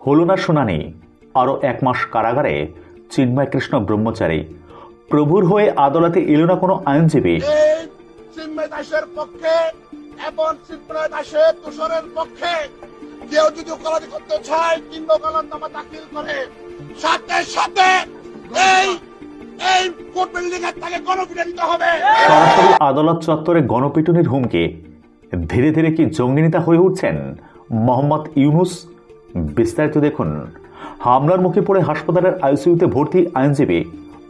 হল না শুনানি আরও এক মাস কারাগারে চিন্ময় কৃষ্ণ ব্রহ্মচারী। প্রভুর হয়ে আদালতে এলো না কোনো আইনজীবী। চিন্ময় দাসের পক্ষে এবং চিন্ময় দাসের তুষারের পক্ষে কেউ যদি ওকালতি করতে চায় কিংবা ওকালতনামা দাখিল করে। সাথে সাথে এই এই কোর্ট বিল্ডিং এর তাকে গণপিটা দিতে হবে। সরাসরি আদালত চত্বরে গণপিটুনির হুমকি। ধীরে ধীরে কি জঙ্গি নেতা হয়ে উঠছেন মোহাম্মদ ইউনুস বিস্তারিত দেখুন। হামলার মুখে পড়ে হাসপাতালের আইসিইউতে ভর্তি আইনজীবী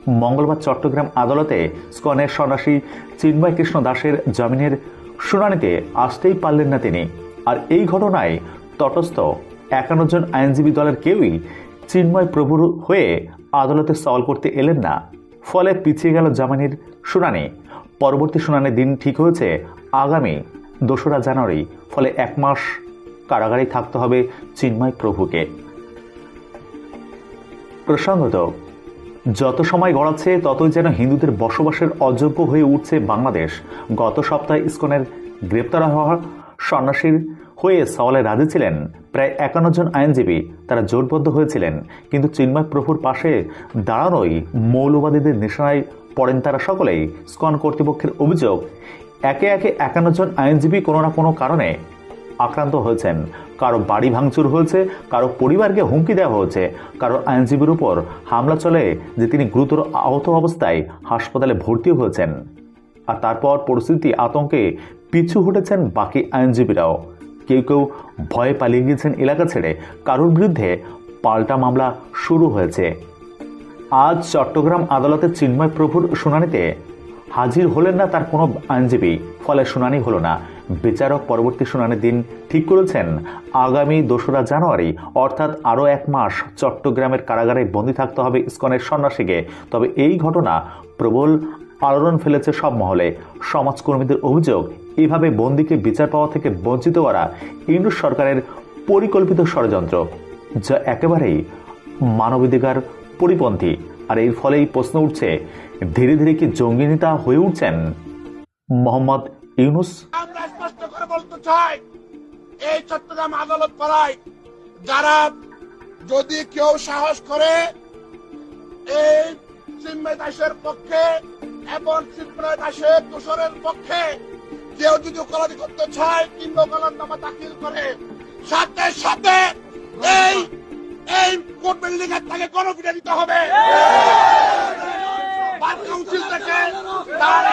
মঙ্গলবার চট্টগ্রাম আদালতে স্কনের সন্ন্যাসী চিন্ময় কৃষ্ণ দাসের জামিনের শুনানিতে আসতেই পারলেন না তিনি। আর এই ঘটনায় তটস্থ একান্ন জন আইনজীবী দলের কেউই চিন্ময় প্রভুর হয়ে আদালতে সওয়াল করতে এলেন না। ফলে পিছিয়ে গেল জামিনের শুনানি। পরবর্তী শুনানির দিন ঠিক হয়েছে আগামী দোসরা জানুয়ারি, ফলে এক মাস কারাগারেই থাকতে হবে চিন্ময় প্রভুকে। প্রসঙ্গত, যত সময় গড়াচ্ছে, ততই যেন হিন্দুদের বসবাসের অযোগ্য হয়ে উঠছে বাংলাদেশ। গত সপ্তাহে ইসকনের গ্রেপ্তার হওয়া সন্ন্যাসীর হয়ে সওয়ালে রাজি ছিলেন প্রায় একান্ন জন আইনজীবী। তারা জোটবদ্ধ হয়েছিলেন, কিন্তু চিন্ময় প্রভুর পাশে দাঁড়ানোই মৌলবাদীদের নিশানায় পড়েন তারা সকলেই। স্কন কর্তৃপক্ষের অভিযোগ, একে একে একান্ন জন আইনজীবী কোনো না কোনো কারণে আক্রান্ত হয়েছেন। কারও বাড়ি ভাঙচুর হয়েছে, কারও পরিবারকে হুমকি দেওয়া হয়েছে। কারও আইনজীবীর উপর হামলা চলে যে তিনি গুরুতর আহত অবস্থায় হাসপাতালে ভর্তি হয়েছেন। আর তারপর পরিস্থিতি আতঙ্কে পিছু হটেছেন বাকি আইনজীবীরাও। কেউ কেউ ভয়ে পালিয়ে গিয়েছেন এলাকা ছেড়ে। কারোর বিরুদ্ধে পাল্টা মামলা শুরু হয়েছে। আজ চট্টগ্রাম আদালতে চিন্ময় প্রভুর শুনানিতে হাজির হলেন না তার কোনো আইনজীবী। ফলে শুনানি হলো না। বিচারক পরবর্তী শুনানির দিন ঠিক করেছেন। আগামী দোসরা জানুয়ারি, অর্থাৎ আরও এক মাস, চট্টগ্রামের কারাগারে বন্দি থাকতে হবে ইস্কনের সন্ন্যাসীকে। তবে এই ঘটনা প্রবল আলোড়ন ফেলেছে সব মহলে। সমাজকর্মীদের অভিযোগ এইভাবে বন্দিকে বিচার পাওয়া থেকে বঞ্চিত করা ইন্ডুস সরকারের পরিকল্পিত ষড়যন্ত্র, যা একেবারেই মানবাধিকার পরিপন্থী। আর এর ফলেই প্রশ্ন উঠছে, ধীরে ধীরে কি জঙ্গি নেতা হয়ে উঠছেন? মোহাম্মদ ইউনুস। আমরা স্পষ্ট করে বলতে চাই, এই চট্টগ্রাম আদালত করায় যারা যদি কেউ সাহস করে, এই চিন্ময় দাসের পক্ষে এবং চিন্ময় দাসের তুষারের পক্ষে কেউ যদি ওকালতি করতে চায় কিংবা ওকালতনামা দাখিল করে, সাথে সাথে এই এই বিল্ডিং এর তাকে গণপিটা দিতে হবে। বার কাউন্সিল থেকে তার